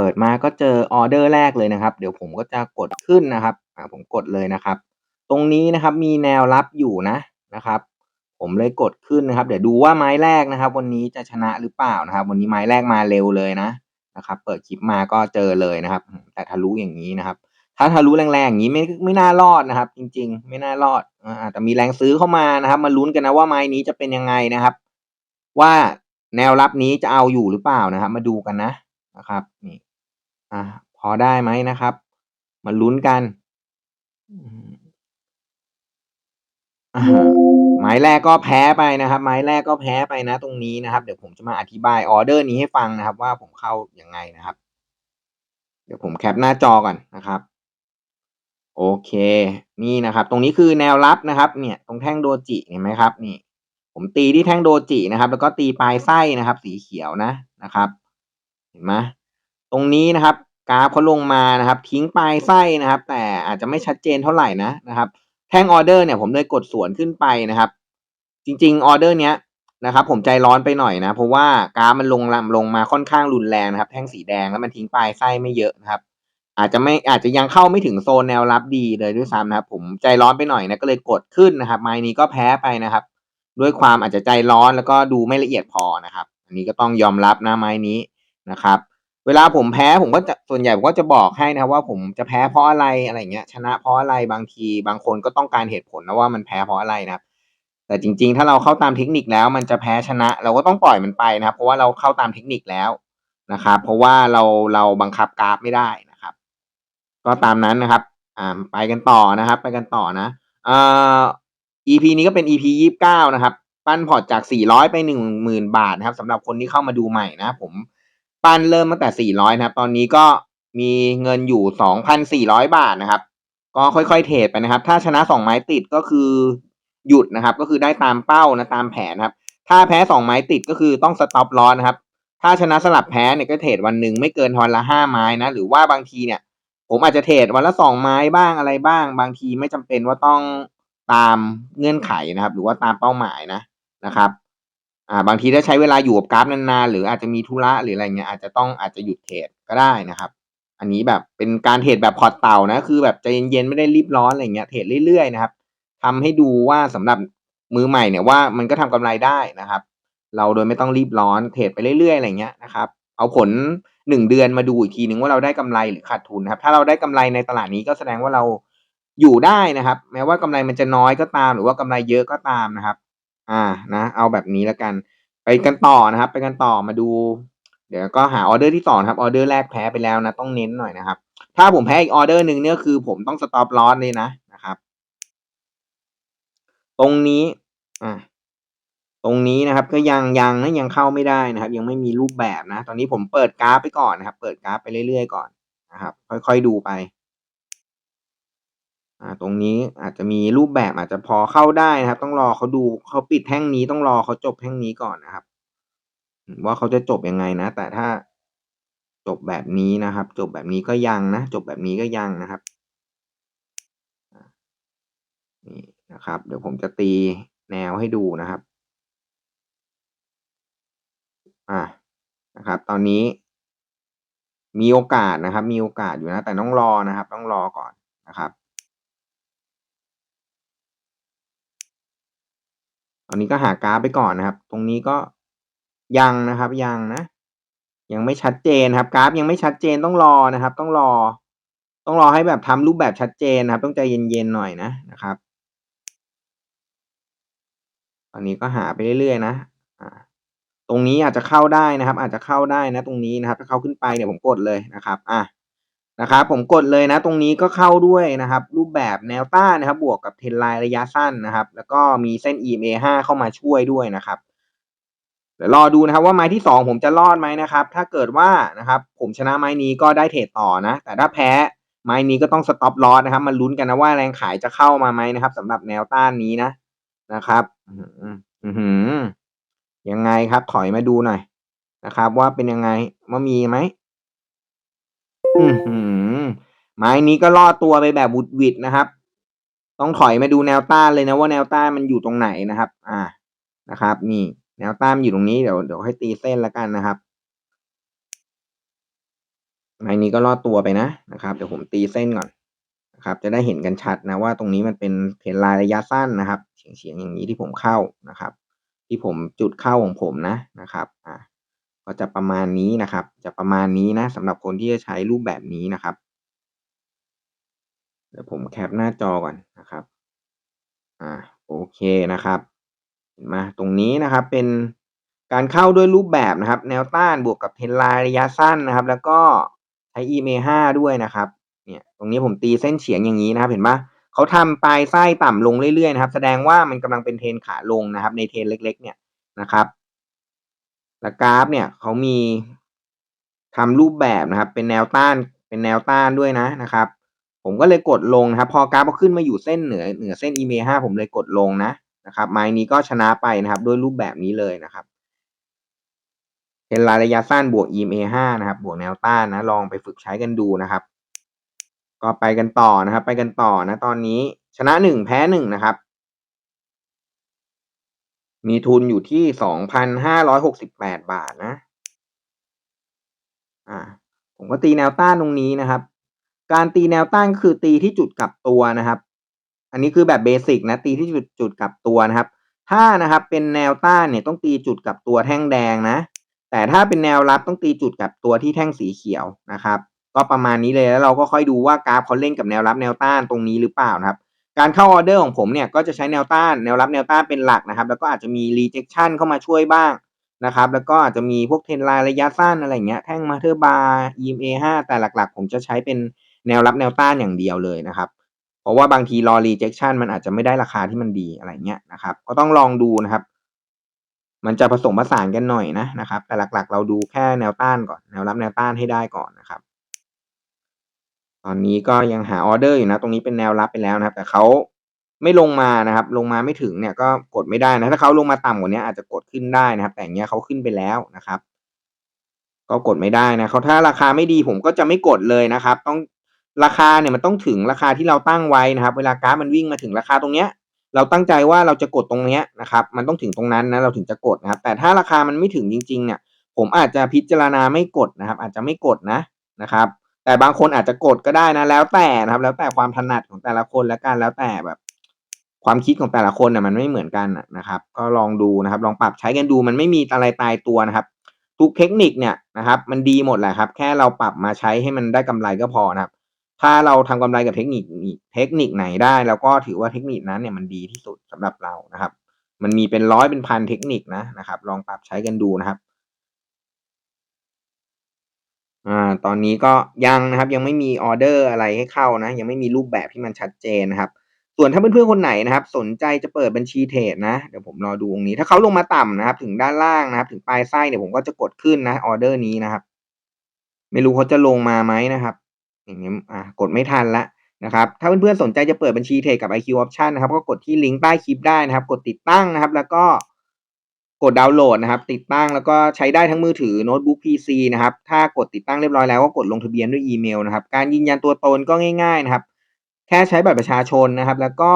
เปิดมาก็เจอออเดอร์แรกเลยนะครับ เดี๋ยวผมก็จะกดขึ้นนะครับอ่าผมกดเลยนะครับ ตรงนี้นะครับมีแนวรับอยู่นะนะครับ ผมเลยกดขึ้นนะครับ เดี๋ยวดูว่าไม้แรกนะครับ วันนี้จะชนะหรือเปล่านะครับ วันนี้ไม้แรกมาเร็วเลยนะนะครับ เปิดคลิปมาก็เจอเลยนะครับ แต่ทะลุอย่างนี้นะครับ ถ้าทะลุแรงๆอย่างนี้ไม่ไม่น่ารอดนะครับ จริง ๆ ไม่น่ารอดอาแต่มีแรงซื้อเข้ามานะครับ มาลุ้นกันนะว่าไม้นี้จะเป็นยังไงนะครับ ว่าแนวรับนี้จะเอาอยู่หรือเปล่านะครับ มาดูกันนะนะครับนี่ อ่าพอได้ไหมนะครับ มาลุ้นกันอ่าไม้แรกก็แพ้ไปนะครับไม้แรกก็แพ้ไปนะ ตรงนี้นะครับ เดี๋ยวผมจะมาอธิบายออเดอร์นี้ให้ฟังนะครับ ว่าผมเข้ายังไงนะครับ เดี๋ยวผมแคปหน้าจอก่อนนะครับโอเค นี่นะครับ ตรงนี้คือแนวรับนะครับ เนี่ย ตรงแท่งโดจิเห็นไหมครับ นี่ ผมตีที่แท่งโดจินะครับ แล้วก็ตีปลายไส้นะครับ สีเขียวนะนะครับ เห็นไหมตรงนี้นะครับ กราฟเขาลงมานะครับ ทิ้งปลายไส้นะครับ แต่อาจจะไม่ชัดเจนเท่าไหร่นะนะครับ แท่งออเดอร์เนี่ยผมเลยกดสวนขึ้นไปนะครับ จริงๆออเดอร์เนี้ยนะครับ ผมใจร้อนไปหน่อยนะเพราะว่ากราฟมันลงลำลงมาค่อนข้างรุนแรงนะครับ แท่งสีแดงแล้วมันทิ้งปลายไส้ไม่เยอะนะครับ อาจจะไม่อาจจะยังเข้าไม่ถึงโซนแนวรับดีเลยด้วยซ้ำนะครับ ผมใจร้อนไปหน่อยนะก็เลยกดขึ้นนะครับไม้นี้ก็แพ้ไปนะครับ ด้วยความอาจจะใจร้อนแล้วก็ดูไม่ละเอียดพอนะครับ อันนี้ก็ต้องยอมรับนะไม้นี้นะครับ เวลาผมแพ้ผมก็จะส่วนใหญ่ผมก็จะบอกให้นะครับว่าผมจะแพ้เพราะอะไรอะไรเงี้ย ชนะเพราะอะไรบางทีบางคนก็ต้องการเหตุผลนะว่ามันแพ้เพราะอะไรนะครับ แต่จริง ๆ ถ้าเราเข้าตามเทคนิคแล้ว มันจะแพ้ชนะ เราก็ต้องปล่อยมันไปนะครับ เพราะว่าเราเข้าตามเทคนิคแล้วนะครับ เพราะว่าเราเราบังคับกราฟไม่ได้นะครับ ก็ตามนั้นนะครับ อ่าไปกันต่อนะครับ ไปกันต่อนะเอ่า EP นี้ก็เป็น EP ยี่สิบเก้านะครับ ปั้นพอร์ตจากสี่ร้อยไปหนึ่งหมื่นบาทนะครับสำหรับคนที่เข้ามาดูใหม่นะผม ปั้นเริ่มตั้งแต่สี่ร้อยนะครับ ตอนนี้ก็มีเงินอยู่สองพันสี่ร้อยบาทนะครับ ก็ค่อยๆ เทรดไปนะครับ ถ้าชนะสองไม้ติดก็คือหยุดนะครับ ก็คือได้ตามเป้านะตามแผนนะครับ ถ้าแพ้สองไม้ติดก็คือต้องสต็อปลอสนะครับ ถ้าชนะสลับแพ้เนี่ยก็เทรดวันหนึ่งไม่เกินวันละห้าไม้นะ หรือว่าบางทีเนี่ย ผมอาจจะเทรดวันละสองไม้บ้างอะไรบ้าง บางทีไม่จำเป็นว่าต้องตามเงื่อนไขนะครับ หรือว่าตามเป้าหมายนะนะครับ อ่า บางทีถ้าใช้เวลาอยู่กับกราฟนานๆ หรืออาจจะมีธุระหรืออะไรเงี้ยอาจจะต้องอาจจะหยุดเทรดก็ได้นะครับ อันนี้แบบเป็นการเทรดแบบพอร์ตเต่านะ คือแบบใจเย็นๆ ไม่ได้รีบร้อนอะไรเงี้ย เทรดเรื่อยๆนะครับทำให้ดูว่าสำหรับมือใหม่เนี่ยว่ามันก็ทำกำไรได้นะครับ เราโดยไม่ต้องรีบร้อน เทรดไปเรื่อยๆ อะไรเงี้ยนะครับ เอาผลหนึ่งเดือนมาดูอีกทีหนึ่งว่าเราได้กำไรหรือขาดทุนนะครับ ถ้าเราได้กำไรในตลาดนี้ก็แสดงว่าเราอยู่ได้นะครับ แม้ว่ากำไรมันจะน้อยก็ตาม หรือว่ากำไรเยอะก็ตามนะครับ อ่านะ เอาแบบนี้แล้วกัน ไปกันต่อนะครับ ไปกันต่อมาดู เดี๋ยวก็หาออเดอร์ที่สองครับออเดอร์แรกแพ้ไปแล้วนะ ต้องเน้นหน่อยนะครับ ถ้าผมแพ้อีกออเดอร์หนึ่งเนี่ยคือผมต้องสต็อปลอสเลยนะนะครับ ตรงนี้อ่าตรงนี้นะครับ ก็ยังยังนะยังเข้าไม่ได้นะครับ ยังไม่มีรูปแบบนะ ตอนนี้ผมเปิดกราฟไปก่อนนะครับ เปิดกราฟไปเรื่อยๆก่อนนะครับ ค่อยๆดูไป อ่า ตรงนี้อาจจะมีรูปแบบอาจจะพอเข้าได้นะครับ ต้องรอเขาดู เขาปิดแท่งนี้ ต้องรอเขาจบแท่งนี้ก่อนนะครับว่าเขาจะจบยังไงนะ แต่ถ้า จบแบบนี้นะครับ จบแบบนี้ก็ยังนะ จบแบบนี้ก็ยังนะครับนี่นะครับ เดี๋ยวผมจะตีแนวให้ดูนะครับ อ่า นะครับ ตอนนี้ มีโอกาสนะครับ มีโอกาสอยู่นะ แต่ต้องรอนะครับ ต้องรอก่อนนะครับ อันนี้ก็หากราฟไปก่อนนะครับ ตรงนี้ก็ยังนะครับยังนะ ยังไม่ชัดเจนครับ กราฟยังไม่ชัดเจนต้องรอนะครับ ต้องรอ ต้องรอให้แบบทำรูปแบบชัดเจนนะครับ ต้องใจเย็นๆหน่อยนะนะครับตอนนี้ก็หาไปเรื่อยๆนะตรงนี้อาจจะเข้าได้นะครับ อาจจะเข้าได้นะ ตรงนี้นะครับ ถ้าเข้าขึ้นไปเนี่ยผมกดเลยนะครับ อะ นะครับผมกดเลยนะ ตรงนี้ก็เข้าด้วยนะครับ รูปแบบแนวต้านนะครับ บวกกับเทรนไลน์ระยะสั้นนะครับ แล้วก็มีเส้น EMA 5 เข้ามาช่วยด้วยนะครับเดี๋ยวรอดูนะครับว่าไม้ที่สองผมจะรอดไหมนะครับ ถ้าเกิดว่านะครับผมชนะไม้นี้ก็ได้เทรดต่อนะ แต่ถ้าแพ้ไม้นี้ก็ต้องสต็อปลอสนะครับมาลุ้นกันนะว่าแรงขายจะเข้ามาไหมนะครับสำหรับแนวต้านนี้นะนะครับ อือยังไงครับ ถอยมาดูหน่อยนะครับ ว่าเป็นยังไงว่ามีไหม อือหือไม้นี้ก็ล่อตัวไปแบบบุดวิดนะครับ ต้องถอยมาดูแนวต้านเลยนะว่าแนวต้านมันอยู่ตรงไหนนะครับ อ่านะครับ นี่ แนวต้านอยู่ตรงนี้เดี๋ยวเดี๋ยวให้ตีเส้นแล้วกันนะครับไม้นี้ก็รอดตัวไปนะนะครับ เดี๋ยวผมตีเส้นก่อนนะครับ จะได้เห็นกันชัดนะว่าตรงนี้มันเป็นเทรนไลน์ระยะสั้นนะครับเฉียงๆอย่างนี้ที่ผมเข้านะครับ ที่ผมจุดเข้าของผมนะนะครับ อ่า ก็จะประมาณนี้นะครับ จะประมาณนี้นะสำหรับคนที่จะใช้รูปแบบนี้นะครับ เดี๋ยวผมแคปหน้าจอก่อนนะครับ อ่าโอเคนะครับเห็นไหมตรงนี้นะครับเป็นการเข้าด้วยรูปแบบนะครับ แนวต้านบวกกับเทนไลน์ระยะสั้นนะครับ แล้วก็ใช้ EMA 5ด้วยนะครับเนี่ยตรงนี้ผมตีเส้นเฉียงอย่างนี้นะครับ เห็นปะเขาทำปลายไส้ต่ำลงเรื่อยๆนะครับ แสดงว่ามันกำลังเป็นเทนขาลงนะครับ ในเทนเล็ก ๆ เนี่ยนะครับ และกราฟเนี่ยเขามีทำรูปแบบนะครับ เป็นแนวต้านเป็นแนวต้านด้วยนะนะครับ ผมก็เลยกดลงนะครับ พอกราฟขึ้นมาอยู่เส้นเหนือเหนือเส้น EMA 5ผมเลยกดลงนะนะครับ ไม้นี้ก็ชนะไปนะครับ ด้วยรูปแบบนี้เลยนะครับเทรนไลน์ระยะสั้นบวก EMA 5นะครับ บวกแนวต้านนะ ลองไปฝึกใช้กันดูนะครับ ก็ไปกันต่อนะครับ ไปกันต่อนะ ตอนนี้ชนะหนึ่งแพ้หนึ่งนะครับ มีทุนอยู่ที่สองพันห้าร้อยหกสิบแปดบาทนะ อ่า ผมก็ตีแนวต้านตรงนี้นะครับ การตีแนวต้านก็คือตีที่จุดกลับตัวนะครับ อันนี้คือแบบเบสิกนะ ตีที่จุดจุดกลับตัวนะครับ ถ้านะครับเป็นแนวต้านเนี่ยต้องตีจุดกลับตัวแท่งแดงนะ แต่ถ้าเป็นแนวรับต้องตีจุดกลับตัวที่แท่งสีเขียวนะครับ ก็ประมาณนี้เลยแล้วเราก็ค่อยดูว่ากราฟเขาเล่นกับแนวรับแนวต้านตรงนี้หรือเปล่านะครับ การเข้าออเดอร์ของผมเนี่ยก็จะใช้แนวต้านแนวรับแนวต้านเป็นหลักนะครับ แล้วก็อาจจะมี rejection เข้ามาช่วยบ้างนะครับ แล้วก็อาจจะมีพวกเทรนไลน์ระยะสั้นอะไรเงี้ยแท่งมาเธอร์บาร์ EMA 5แต่หลักๆ ผมจะใช้เป็นแนวรับแนวต้านอย่างเดียวเลยนะครับ เพราะว่าบางทีรอ rejection มันอาจจะไม่ได้ราคาที่มันดีอะไรเงี้ยนะครับ ก็ต้องลองดูนะครับ มันจะผสมผสานกันหน่อยนะนะครับ แต่หลักๆ เราดูแค่แนวต้านก่อน แนวรับแนวต้านให้ได้ก่อนนะครับ อนนี้ก็ยังหาออเดอร์อยู่นะ ตรงนี้เป็นแนวรับไปแล้วนะครับ แต่เขาไม่ลงมานะครับ ลงมาไม่ถึงเนี่ยก็กดไม่ได้นะถ้าเขาลงมาต่ำกว่านี้อาจจะกดขึ้นได้นะครับ แต่อย่างเงี้ยเขาขึ้นไปแล้วนะครับ ก็กดไม่ได้นะเขาถ้าราคาไม่ดีผมก็จะไม่กดเลยนะครับ ต้องราคาเนี่ยมันต้องถึงราคาที่เราตั้งไว้นะครับ เวลากราฟมันวิ่งมาถึงราคาตรงเนี้ย เราตั้งใจว่าเราจะกดตรงเนี้ยนะครับ มันต้องถึงตรงนั้นนะเราถึงจะกดนะครับ แต่ถ้าราคามันไม่ถึงจริง ๆ เนี่ย ผมอาจจะพิจารณาไม่กดนะครับ อาจจะไม่กดนะนะครับ แต่บางคนอาจจะกดก็ได้นะ แล้วแต่นะครับ แล้วแต่ความถนัดของแต่ละคนและกันแล้วแต่แบบ ความคิดของแต่ละคนน่ะมันไม่เหมือนกันนะครับ ก็ลองดูนะครับ ลองปรับใช้กันดูมันไม่มีอะไรตายตัวนะครับ ทุกเทคนิคเนี่ยนะครับ มันดีหมดแหละครับ แค่เราปรับมาใช้ให้มันได้กำไรก็พอนะครับ ถ้าเราทำกำไรกับเทคนิคเทคนิคไหนได้เราก็ถือว่าเทคนิคนั้นเนี่ยมันดีที่สุดสำหรับเรานะครับ มันมีเป็นร้อยเป็นพันเทคนิคนะนะครับ ลองปรับใช้กันดูนะครับ อ่าตอนนี้ก็ยังนะครับ ยังไม่มีออร์เดอร์อะไรให้เข้านะ ยังไม่มีรูปแบบที่มันชัดเจนนะครับ ส่วนถ้าเพื่อน ๆ คนไหนนะครับ สนใจจะเปิดบัญชีเทรดนะ เดี๋ยวผมรอดูตรงนี้ ถ้าเขาลงมาต่ำนะครับ ถึงด้านล่างนะครับ ถึงปลายไส้เนี่ย ผมก็จะกดขึ้นนะ ออร์เดอร์นี้นะครับ ไม่รู้เขาจะลงมาไหมนะครับ อย่างนี้ อ่า กดไม่ทันละนะครับ ถ้าเพื่อน ๆ สนใจจะเปิดบัญชีเทรดกับ IQ Option นะครับ ก็กดที่ลิงก์ใต้คลิปได้นะครับ กดติดตั้งนะครับ แล้วก็ กดดาวน์โหลดนะครับ ติดตั้งแล้วก็ใช้ได้ทั้งมือถือโน้ตบุ๊ก PC นะครับ ถ้ากดติดตั้งเรียบร้อยแล้วก็กดลงทะเบียนด้วยอีเมลนะครับ การยืนยันตัวตนก็ง่ายๆนะครับ แค่ใช้บัตรประชาชนนะครับ แล้วก็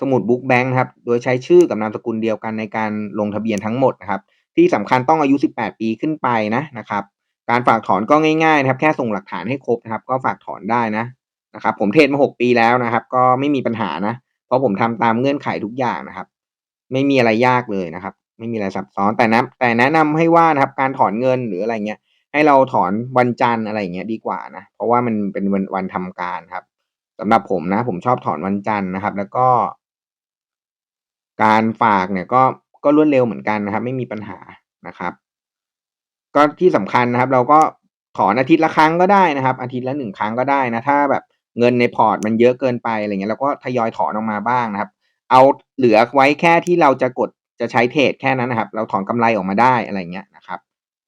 สมุดบุ๊กแบงค์ครับ โดยใช้ชื่อกับนามสกุลเดียวกันในการลงทะเบียนทั้งหมดนะครับ ที่สำคัญต้องอายุ 18 ปีขึ้นไปนะนะครับ การฝากถอนก็ง่ายๆนะครับ แค่ส่งหลักฐานให้ครบนะครับ ก็ฝากถอนได้นะนะครับ ผมเทรดมา 6 ปีแล้วนะครับ ก็ไม่มีปัญหานะ เพราะผมทำตามเงื่อนไขทุกอย่างนะครับ ไม่มีอะไรยากเลยนะครับ ไม่มีอะไรซับซ้อนแต่นะแต่แนะนำให้ว่านะครับ การถอนเงินหรืออะไรเงี้ย ให้เราถอนวันจันทร์อะไรเงี้ยดีกว่านะ เพราะว่ามันเป็นวันวันทำการครับสำหรับผมนะ ผมชอบถอนวันจันทร์นะครับ แล้วก็ การฝากเนี่ยก็ก็รวดเร็วเหมือนกันนะครับ ไม่มีปัญหานะครับ ก็ที่สำคัญนะครับ เราก็ถอนอาทิตย์ละครั้งก็ได้นะครับ อาทิตย์ละหนึ่งครั้งก็ได้นะ ถ้าแบบเงินในพอร์ตมันเยอะเกินไปอะไรเงี้ยเราก็ทยอยถอนออกมาบ้างนะครับ เอาเหลือไว้แค่ที่เราจะกด จะใช้เทรดแค่นั้นนะครับ เราถอนกำไรออกมาได้อะไรเงี้ยนะครับ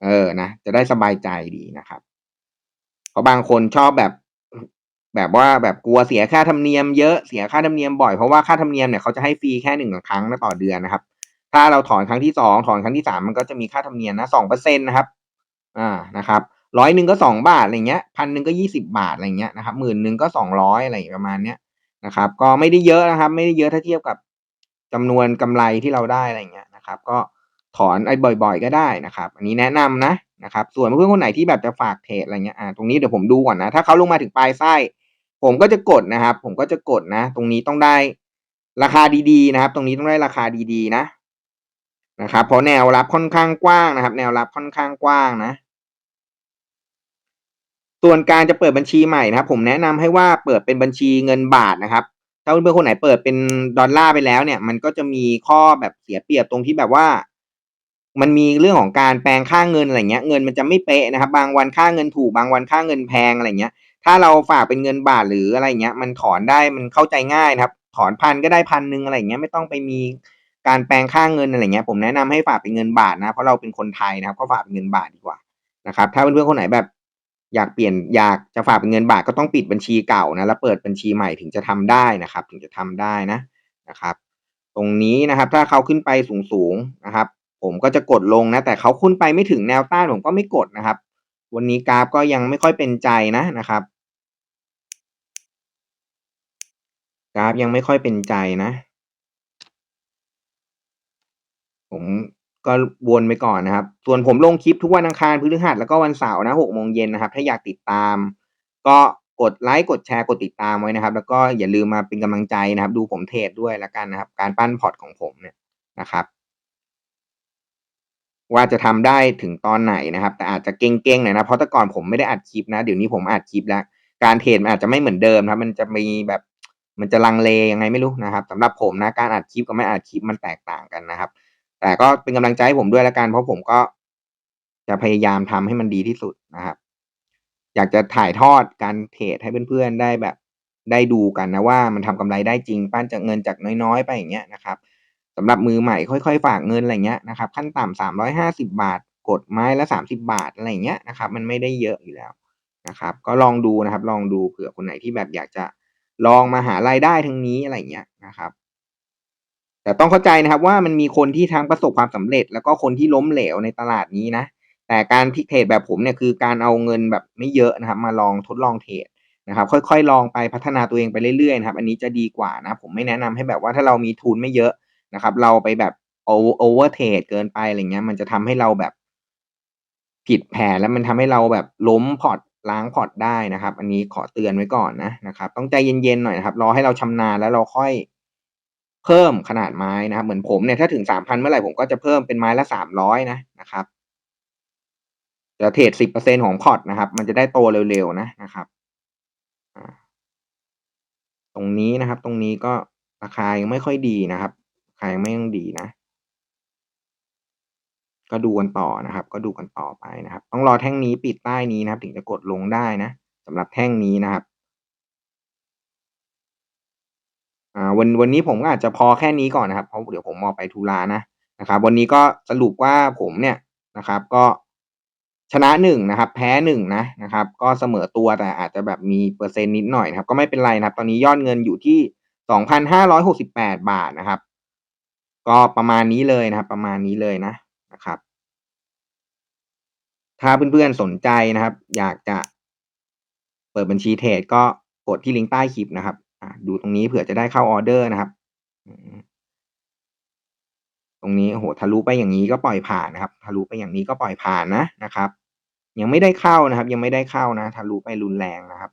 เออนะจะได้สบายใจดีนะครับเพราะบางคนชอบแบบ แบบว่าแบบกลัวเสียค่าธรรมเนียมเยอะเสียค่าธรรมเนียมบ่อยเพราะว่าค่าธรรมเนียมเนี่ยเขาจะให้ฟรีแค่หนึ่งครั้งต่อเดือนนะครับ ถ้าเราถอนครั้งที่สองถอนครั้งที่สามมันก็จะมีค่าธรรมเนียมนะสองเปอร์เซ็นต์นะครับ อ่านะครับร้อยหนึ่งก็สองบาทอะไรเงี้ยพันหนึ่งก็ยี่สิบาทอะไรเงี้ยนะครับหมื่นหนึ่งก็สองร้อยอะไรประมาณเนี้ยนะครับ ก็ไม่ได้เยอะนะครับ ไม่ได้เยอะถ้าเทียบกับ จำนวนกำไรที่เราได้อะไรเงี้ยนะครับ ก็ถอนไอ้บ่อย ๆ ก็ได้นะครับ อันนี้แนะนำนะนะครับ ส่วนเพื่อนคนไหนที่แบบจะฝากเทรดอะไรเงี้ยอ่าตรงนี้เดี๋ยวผมดูก่อนนะ ถ้าเขาลงมาถึงปลายไส้ ผมก็จะกดนะครับ ผมก็จะกดนะ ตรงนี้ต้องได้ราคาดีๆนะครับ ตรงนี้ต้องได้ราคาดีๆนะนะครับ เพราะแนวรับค่อนข้างกว้างนะครับ แนวรับค่อนข้างกว้างนะ ส่วนการจะเปิดบัญชีใหม่นะครับ ผมแนะนำให้ว่าเปิดเป็นบัญชีเงินบาทนะครับ ถ้าเพื่อนๆคนไหนเปิดเป็นดอลลาร์ไปแล้วเนี่ย มันก็จะมีข้อแบบเสียเปรียบตรงที่แบบว่า มันมีเรื่องของการแปลงค่าเงินอะไรเงี้ย เงินมันจะไม่เป๊ะนะครับ บางวันค่าเงินถูก บางวันค่าเงินแพงอะไรเงี้ย ถ้าเราฝากเป็นเงินบาทหรืออะไรเงี้ย มันถอนได้ มันเข้าใจง่ายนะครับ ถอนพันก็ได้พันหนึ่งอะไรเงี้ย ไม่ต้องไปมีการแปลงค่าเงินอะไรเงี้ย ผมแนะนำให้ฝากเป็นเงินบาทนะ เพราะเราเป็นคนไทยนะครับ ก็ฝากเป็นเงินบาทดีกว่านะครับ ถ้าเพื่อนๆคนไหนแบบ อยากเปลี่ยนอยากจะฝากเป็นเงินบาทก็ต้องปิดบัญชีเก่านะแล้วเปิดบัญชีใหม่ถึงจะทำได้นะครับ ถึงจะทำได้นะนะครับ ตรงนี้นะครับถ้าเขาขึ้นไปสูงๆนะครับ ผมก็จะกดลงนะแต่เขาขึ้นไปไม่ถึงแนวต้านผมก็ไม่กดนะครับ วันนี้กราฟก็ยังไม่ค่อยเป็นใจนะนะครับ กราฟยังไม่ค่อยเป็นใจนะ ผม ก็วนไปก่อนนะครับ ส่วนผมลงคลิปทุกวันอังคารพฤหัสแล้วก็วันเสาร์นะ6โมงเย็นนะครับ ถ้าอยากติดตาม ก็กดไลค์กดแชร์กดติดตามไว้นะครับ แล้วก็อย่าลืมมาเป็นกำลังใจนะครับ ดูผมเทรดด้วยแล้วกันนะครับ การปั้นพอร์ตของผมเนี่ยนะครับ ว่าจะทำได้ถึงตอนไหนนะครับ แต่อาจจะเก่งๆหน่อยนะเพราะแต่ก่อนผมไม่ได้อัดคลิปนะเดี๋ยวนี้ผมอัดคลิปแล้ว การเทรดมันอาจจะไม่เหมือนเดิมครับ มันจะมีแบบมันจะลังเลยังไงไม่รู้นะครับสำหรับผมนะการอัดคลิปกับไม่อัดคลิปมันแตกต่างกันนะครับ แต่ก็เป็นกำลังใจให้ผมด้วยล้วกัน เพราะผมก็จะพยายามทำให้มันดีที่สุดนะครับ อยากจะถ่ายทอดการเทรดให้เพื่อนๆได้แบบได้ดูกันนะว่ามันทำกำไรได้จริง ปั้นจากเงินจากน้อยๆ ไปอย่างเงี้ยนะครับสำหรับมือใหม่ค่อยๆ ฝากเงินอะไรเงี้ยนะครับ ขั้นต่ำสามร้อยห้าสิบาท กดไม้ละสามสิบาทอะไรเงี้ยนะครับ มันไม่ได้เยอะอยู่แล้วนะครับ ก็ลองดูนะครับ ลองดูเผื่อคนไหนที่แบบอยากจะลองมาหารายได้ทางนี้อะไรเงี้ยนะครับ แต่ต้องเข้าใจนะครับว่ามันมีคนที่ทั้งประสบความสำเร็จ แล้วก็คนที่ล้มเหลวในตลาดนี้นะ แต่การที่เทรดแบบผมเนี่ยคือการเอาเงินแบบไม่เยอะนะครับ มาลองทดลองเทรดนะครับ ค่อยๆ ลองไปพัฒนาตัวเองไปเรื่อยๆนะครับ อันนี้จะดีกว่านะผมไม่แนะนำให้แบบว่าถ้าเรามีทุนไม่เยอะนะครับ เราไปแบบโอเวอร์เทรดเกินไปอะไรเงี้ย มันจะทำให้เราแบบผิดแผนแล้วมันทำให้เราแบบล้มพอร์ตล้างพอร์ตได้นะครับ อันนี้ขอเตือนไว้ก่อนนะนะครับ ต้องใจเย็นๆหน่อยนะครับ รอให้เราชำนาญแล้วเราค่อย เพิ่มขนาดไม้นะครับ เหมือนผมเนี่ยถ้าถึงสามพันเมื่อไหร่ผมก็จะเพิ่มเป็นไม้ละสามร้อยนะนะครับ จะเทรดสิบเปอร์เซ็นของพอร์ตนะครับ มันจะได้โตเร็วๆนะนะครับตรงนี้นะครับ ตรงนี้ก็ราคายังไม่ค่อยดีนะครับราคายังไม่ยังดีนะ ก็ดูกันต่อนะครับ ก็ดูกันต่อไปนะครับ ต้องรอแท่งนี้ปิดใต้นี้นะครับ ถึงจะกดลงได้นะสำหรับแท่งนี้นะครับ อ่าวันวันนี้ผมก็อาจจะพอแค่นี้ก่อนนะครับเพราะเดี๋ยวผมออไปธุระนะนะครับวันนี้ก็สรุปว่าผมเนี่ยนะครับก็ชนะหนึ่งนะครับ แพ้หนึ่งนะนะครับ ก็เสมอตัวแต่อาจจะแบบมีเปอร์เซ็นต์นิดหน่อยนะครับ ก็ไม่เป็นไรนะครับ ตอนนี้ยอดเงินอยู่ที่สองพันห้าร้อยหกสิบแปดบาทนะครับ ก็ประมาณนี้เลยนะครับ ประมาณนี้เลยนะนะครับ ถ้าเพื่อนๆสนใจนะครับ อยากจะเปิดบัญชีเทรดก็กดที่ลิงก์ใต้คลิปนะครับ ดูตรงนี้เผื่อจะได้เข้าออเดอร์นะครับ ตรงนี้โหทะลุไปอย่างนี้ก็ปล่อยผ่านนะครับ ทะลุไปอย่างนี้ก็ปล่อยผ่านนะนะครับ ยังไม่ได้เข้านะครับ ยังไม่ได้เข้านะ ทะลุไปรุนแรงนะครับ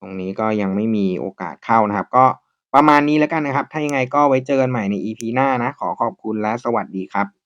ตรงนี้ก็ยังไม่มีโอกาสเข้านะครับ ก็ประมาณนี้แล้วกันนะครับ ถ้ายังไงก็ไว้เจอกันใหม่ใน EP หน้านะ ขอขอบคุณและสวัสดีครับ